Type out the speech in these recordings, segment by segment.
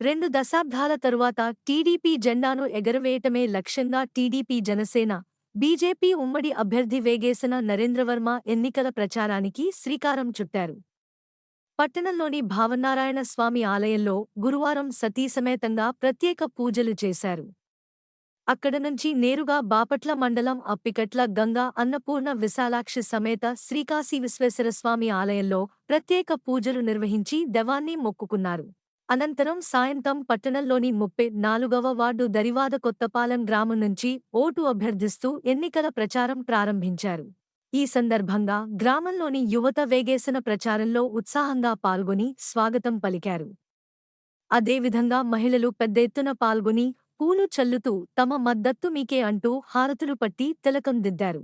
రెండు దశాబ్దాల తరువాత టీడీపీ జెండాను ఎగరవేయటమే లక్ష్యంగా టీడీపీ జనసేన బీజేపీ ఉమ్మడి అభ్యర్థి వేగేసిన నరేంద్రవర్మ ఎన్నికల ప్రచారానికి శ్రీకారం చుట్టారు. పట్టణంలోని భావనారాయణ స్వామి ఆలయంలో గురువారం సతీసమేతంగా ప్రత్యేక పూజలు చేశారు. అక్కడ నుంచి నేరుగా బాపట్ల మండలం అప్పికట్ల గంగా అన్నపూర్ణ విశాలాక్షి సమేత శ్రీకాశీ విశ్వేశ్వరస్వామి ఆలయంలో ప్రత్యేక పూజలు నిర్వహించి దెవాన్ని మొక్కుకున్నారు. అనంతరం సాయంత్రం పట్టణంలోని ముప్పై నాలుగవ వార్డు దరివాద కొత్తపాలెం గ్రామం నుంచి ఓటు అభ్యర్థిస్తూ ఎన్నికల ప్రచారం ప్రారంభించారు. ఈ సందర్భంగా గ్రామంలోని యువత వేగేసిన ప్రచారంలో ఉత్సాహంగా పాల్గొని స్వాగతం పలికారు. అదేవిధంగా మహిళలు పెద్ద ఎత్తున పాల్గొని పూలు చల్లుతూ తమ మద్దత్తు మీకే అంటూ హారతులు పట్టి తిలకం దిద్దారు.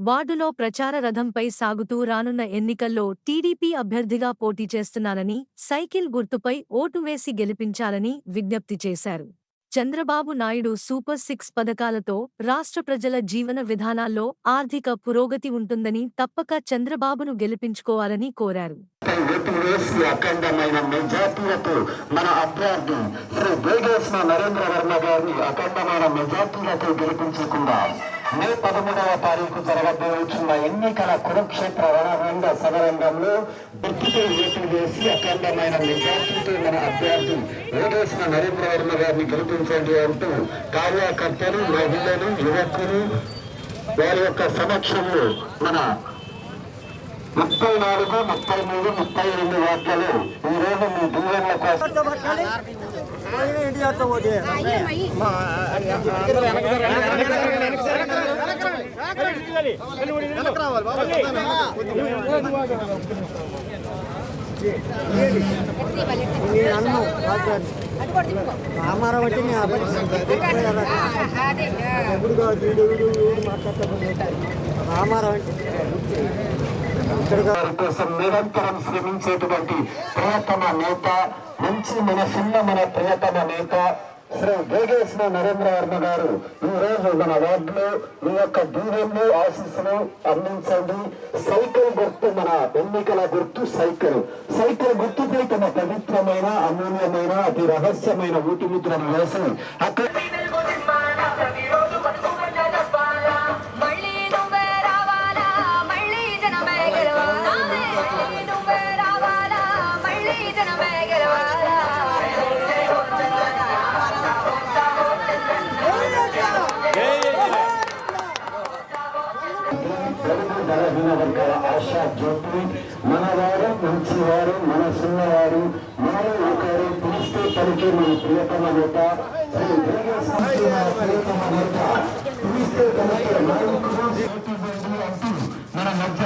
వార్డులో ప్రచార రథంపై సాగుతూ రానున్న ఎన్నికల్లో టీడీపీ అభ్యర్థిగా పోటీ చేస్తున్నానని సైకిల్ గుర్తుపై ఓటు వేసి గెలిపించాలని విజ్ఞప్తి చేశారు. చంద్రబాబు నాయుడు సూపర్ సిక్స్ పథకాలతో రాష్ట్ర ప్రజల జీవన విధానాల్లో ఆర్థిక పురోగతి ఉంటుందని తప్పక చంద్రబాబును గెలిపించుకోవాలని కోరారు. మన అభ్యర్థి శ్రీ నరేంద్ర వర్మ గారిని అఖండమైన మెజార్టీలతో గెలిపించకుండా మే పదమూడవ తారీఖు జరగబోతున్న ఎన్నికల కురుక్షేత్ర రణరంగ సమరంగంలో గుర్తుపై ఓటు వేసి అఖండమైన మెజార్టీతో మన అభ్యర్థి ఓటేసిన నరేంద్ర వర్మ గారిని గెలిపించండి అంటూ కార్యకర్తలు మహిళలు యువకులు వారి యొక్క సమక్షంలో మన ముప్పై నాలుగు ముప్పై మూడు ముప్పై రెండు వార్తలు. ఈ రోజు మీ దీవెనల కోసం రామారావు అంటే నేను ఎప్పుడు మాట్లాడతాను రామారావు అంటే కోసం నిరంతరం శ్రమించేటువంటి ప్రియతమ నేత మంచి మనసున్న మన ప్రియతమ నేత శ్రీ వేగేశ్వర నరేంద్ర వర్మ గారు ఈ రోజు మన వార్డులో మీ యొక్క దీవెన్లు ఆశీస్సులు అందించండి. సైకిల్ గుర్తు మన ఎన్నికల గుర్తు సైకిల్. సైకిల్ గుర్తుపై తమ పవిత్రమైన అమూల్యమైన అతి రహస్యమైన ఊటి ముద్రను వేసి అక్కడ బలహీన వర్గాల ఆశా జ్యోతి మనవారు మంచివారు మనసున్నవారు మనలో ఒకరు పిలిస్తే పలికే మన ప్రియతమ నేత ప్రియతమ నేత పిలిస్తే పలికే మన మధ్య